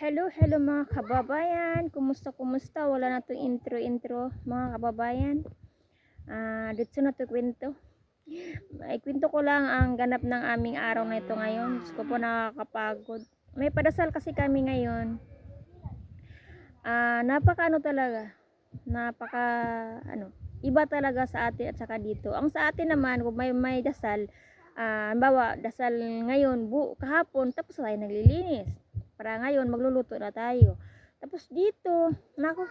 Hello, hello mga kababayan. Kumusta, kumusta? Wala na itong intro-intro mga kababayan. Ah, dito na to kwento. Ay, kwento ko lang ang ganap ng aming araw na ito ngayon. Diyos ko po nakakapagod. May padasal kasi kami ngayon. Ah, napaka ano talaga. Napaka ano, iba talaga sa atin at saka dito. Ang sa atin naman, kung may may dasal, ah, bawa dasal ngayon, bu kahapon, tapos tayo naglilinis. Para ngayon, magluluto na tayo. Tapos dito, nako,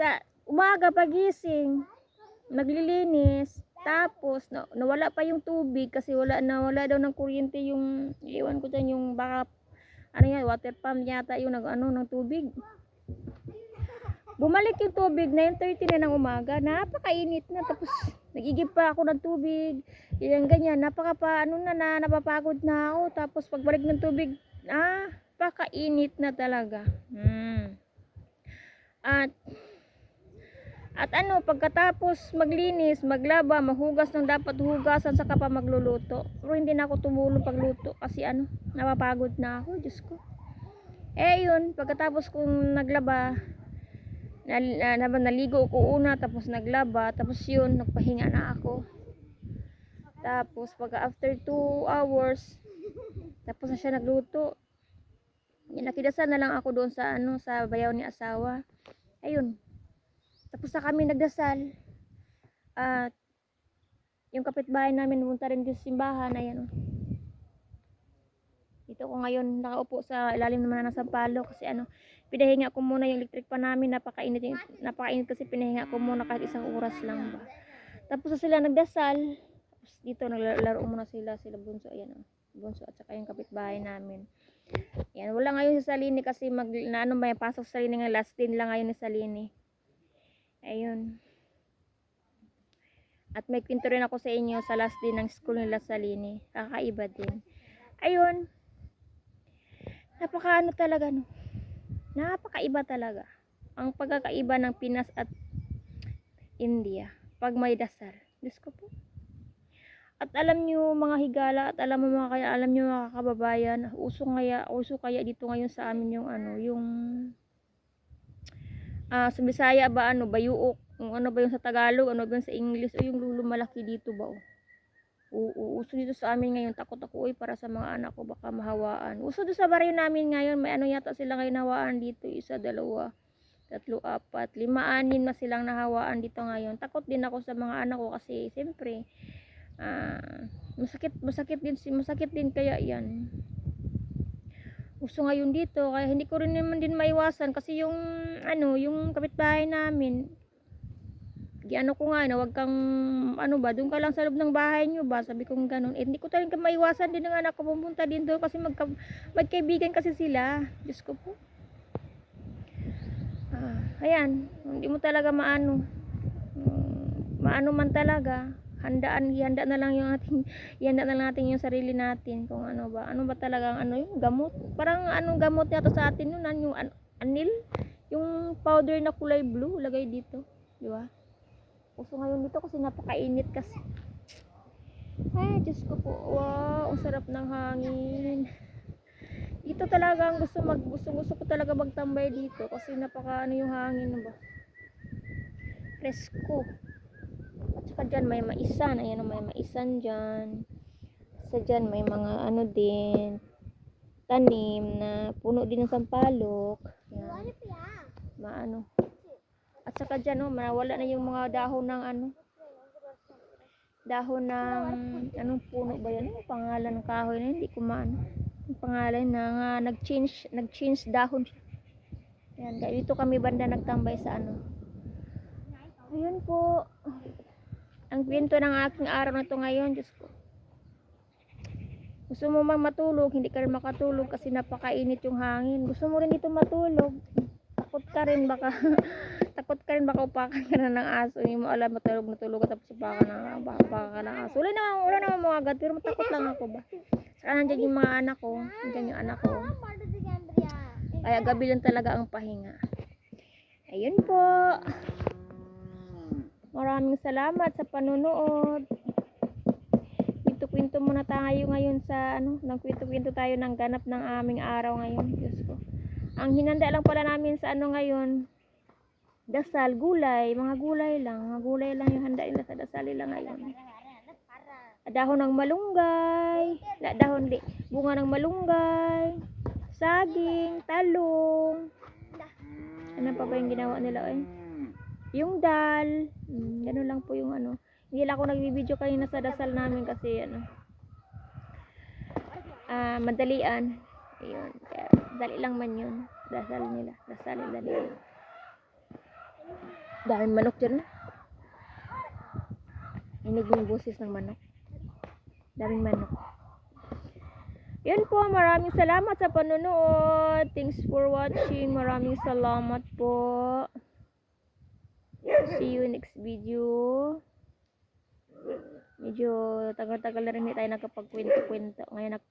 sa umaga pagising, naglilinis, tapos na, nawala pa yung tubig kasi wala na wala daw ng kuryente yung iwan ko dyan yung baka ano yan, water pump yata yung nag ano ng tubig. Bumalik yung tubig 9:30 na ng umaga. Napakainit na tapos nagigib pa ako ng tubig. Yan ganyan, napaka pa ano na, na napapagod na ako. Tapos pagbalik ng tubig, ah, pakainit na talaga. Hmm. At at ano, pagkatapos maglinis, maglaba, mahugas ng dapat hugasan, saka pa magluluto. Pero hindi na ako tumulong pagluto kasi ano, napapagod na ako, Diyos ko. Eh yun, pagkatapos kong naglaba, na, na, na, naligo ko una, tapos naglaba, tapos yun, nagpahinga na ako. Tapos pagka after 2 hours, tapos na siya nagluto. Nakidasal na lang ako doon sa ano sa bayaw ni asawa. Ayun. Tapos na kami nagdasal. At yung kapitbahay namin punta rin sa simbahan. Ayan. Dito ko ngayon nakaupo sa ilalim naman ng sampalo kasi ano, pinahinga ko muna yung electric pa namin. Napakainit, yung- napakainit kasi pinahinga ko muna kahit isang oras lang ba. Tapos na sila nagdasal. Tapos dito naglalaro muna sila, sila bunso. Ayan oh. Bunso at saka yung kapitbahay namin. Yan, wala ngayon si Salini kasi mag, na ano may pasok sa Salini ngayon, last din lang ngayon ni Salini. Ayun. At may kwento rin ako sa inyo sa last din ng school nila Salini. Kakaiba din. Ayun. Napaka ano talaga no. Napakaiba talaga. Ang pagkakaiba ng Pinas at India. Pag may dasal. Diyos ko po. At alam nyo mga higala at alam mo mga kaya alam nyo mga kababayan, uso kaya uso kaya dito ngayon sa amin yung ano, yung ah sa Bisaya ba ano, bayuok, yung ano ba yung sa Tagalog, ano ba yung sa English, o yung lumalaki dito ba oh. Oo, uso dito sa amin ngayon, takot ako uy para sa mga anak ko baka mahawaan. Uso dito sa baryo namin ngayon, may ano yata sila ngayon hawaan dito, isa, dalawa, tatlo, apat, lima, anin na silang nahawaan dito ngayon. Takot din ako sa mga anak ko kasi siyempre, ah, masakit masakit din si masakit din kaya yan. Uso ngayon dito kaya hindi ko rin naman din maiwasan kasi yung ano yung kapitbahay namin giano ko nga na wag kang ano ba doon ka lang sa loob ng bahay nyo ba? Sabi ko ganun. Eh, hindi ko talaga maiwasan din ng anak ko pumunta din doon kasi magka, magkaibigan kasi sila. Diyos ko po. Ah, ayan. Hindi mo talaga maano Mm, maano man talaga handaan ihanda na lang yung ating ihanda na lang natin yung sarili natin kung ano ba. Ano ba talaga ang ano yung gamot. Parang anong gamot yata sa atin ano, yung an- anil? Yung powder na kulay blue lagay dito. Di ba? Uso ngayon dito kasi napakainit kasi. Ay Diyos ko po. Wow ang sarap ng hangin. Dito talaga ang gusto mag gusto gusto ko talaga magtambay dito kasi napaka ano yung hangin ba? Presko saka dyan may maisan. Ayan o, may maisan dyan. Sa dyan may mga ano din. Tanim na puno din ng sampalok. Ayan. Maano. At saka dyan o, mawala na yung mga dahon ng ano. Dahon ng anong puno ba yan? Ano pangalan ng kahoy na hindi ko maano. Yung pangalan na nga nag-change, nag-change dahon siya. Ayan, dito kami banda nagtambay sa ano. Ayun po ang kwento ng aking araw na to ngayon, Diyos ko. Gusto mo mang matulog, hindi ka rin makatulog kasi napakainit yung hangin. Gusto mo rin dito matulog. Takot ka rin baka takot ka rin baka upakan ka na ng aso. Hindi mo alam matulog na tulog tapos upakan na baka upakan ka ng aso. Wala naman, wala naman mga agad pero matakot lang ako ba. Saka nandyan yung mga anak ko. Nandyan yung anak ko. Kaya gabi lang talaga ang pahinga. Ayun po. Maraming salamat sa panunood. Kwento-kwento muna tayo ngayon sa ano, nagkwento-kwento tayo ng ganap ng aming araw ngayon. Diyos ko. Ang hinanda lang pala namin sa ano ngayon, dasal, gulay, mga gulay lang. Mga gulay lang yung handa nila sa dasal nila ngayon. Dahon ng malunggay, dahon di, bunga ng malunggay, saging, talong. Ano pa ba yung ginawa nila eh? Yung dal, mm, ganun lang po yung ano. Hindi lang ako nagbibideo kanina sa dasal namin kasi ano, ah, madalian. Ayun, dali lang man yun. Dasal nila, dasal nila nila. Daming manok dyan. Inig yung boses ng manok. Daming manok. Yun po, maraming salamat sa panonood. Thanks for watching. Maraming salamat po. See you next video. Medyo tagal-tagal na rin tayo nagkapagkwento-kwento. Ngayon nag